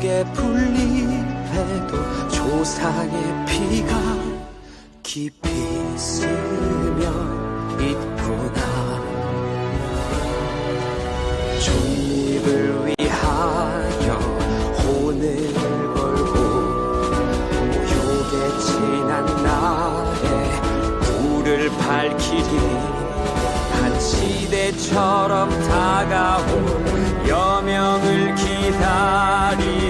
한 폭의 풀잎에도 조상의 피가 깊이 스며 있구나 종립을 위하여 혼을 걸고 모욕에 지난 날에 불을 밝히리 한 시대처럼 다가올 여명을 기다리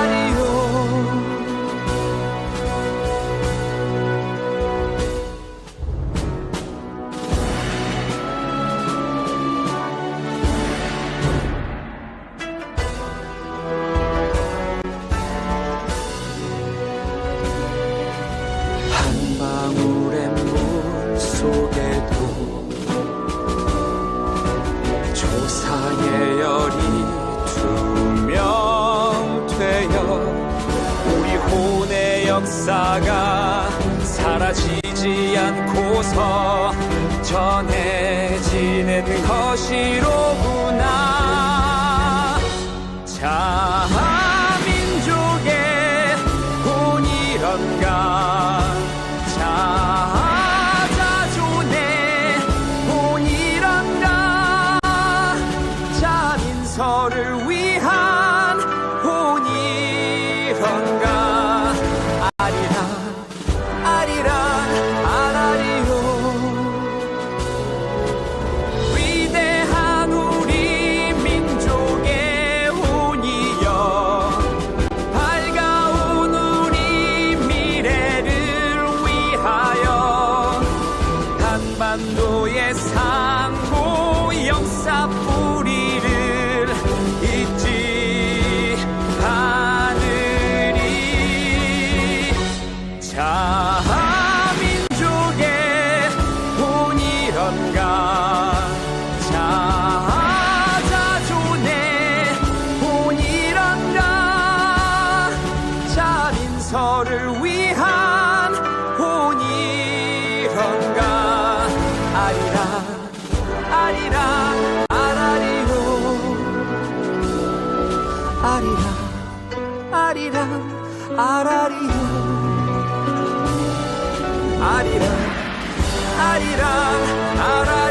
역사가 사라지지 않고서 전해지는 것이로구나. 본이런가? 자민서를 본이런가 자자존의 본이런가 자민서를 위한 본이런가. 아리랑 아리랑 아라리요 아리랑 아리랑 아라리요 아리랑 아리랑 아라리요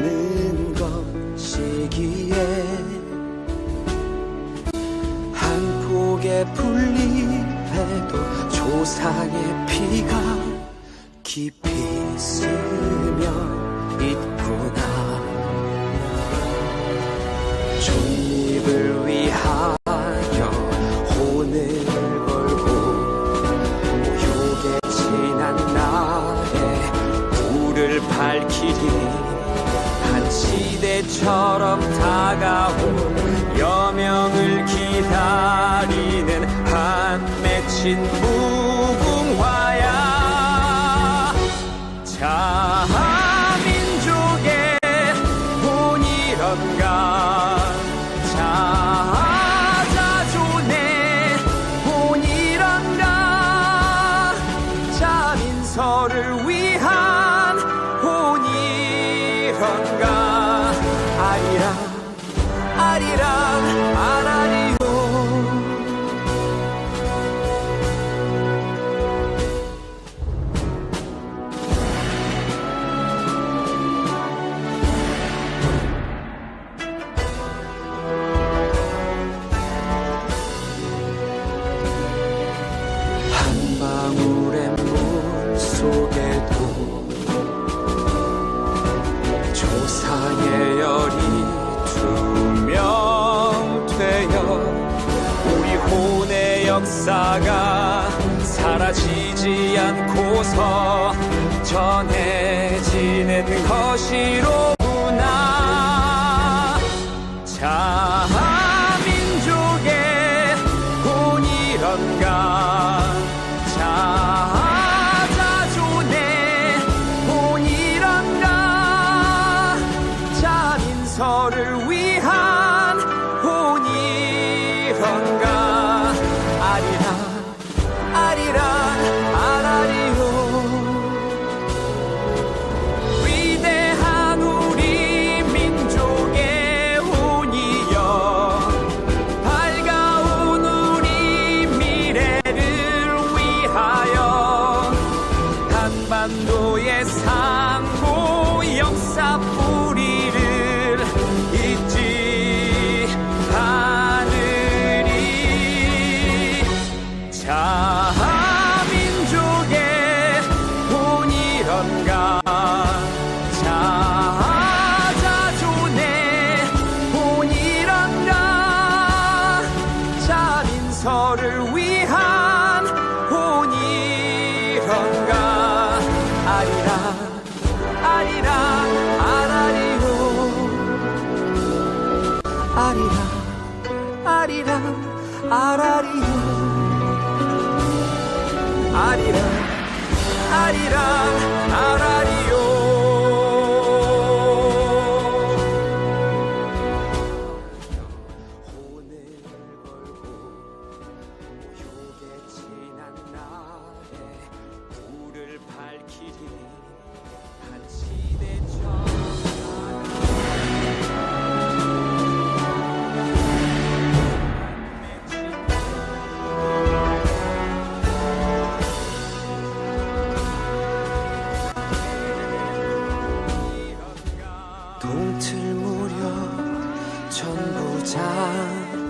는 것이기에 한 폭의 풀잎에도 조상의 피가 깊이 스며 있구나. 독립을 위하 여명을 기다리는 한 맺힌 무궁화야. 자 민족의 본이런가? 자 자존의 본이런가? 자 민서를 위한 아 사라지지 않고서 전해지는 것이로구나. 자 민족의 본이런가. 자 자존의 본이런가. 자 민서를 아라리요 아리랑 아리랑 아라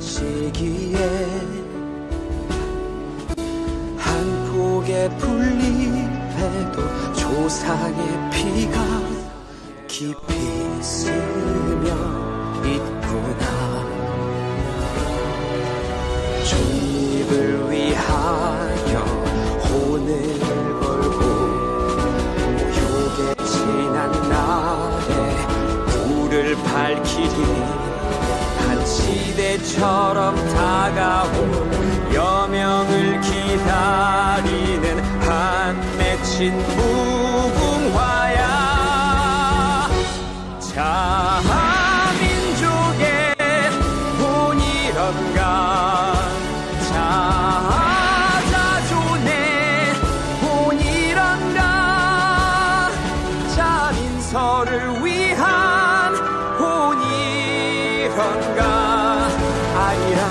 이기에 한 폭의 풀잎에도 조상의 피가 깊이 스며 시대처럼 다가올 여명을 기다리는 한 맺힌 무궁화야. 자 민족의 본 이런가 자 자존의 본 이런가 자 민서를 위한 본이런가 아리랑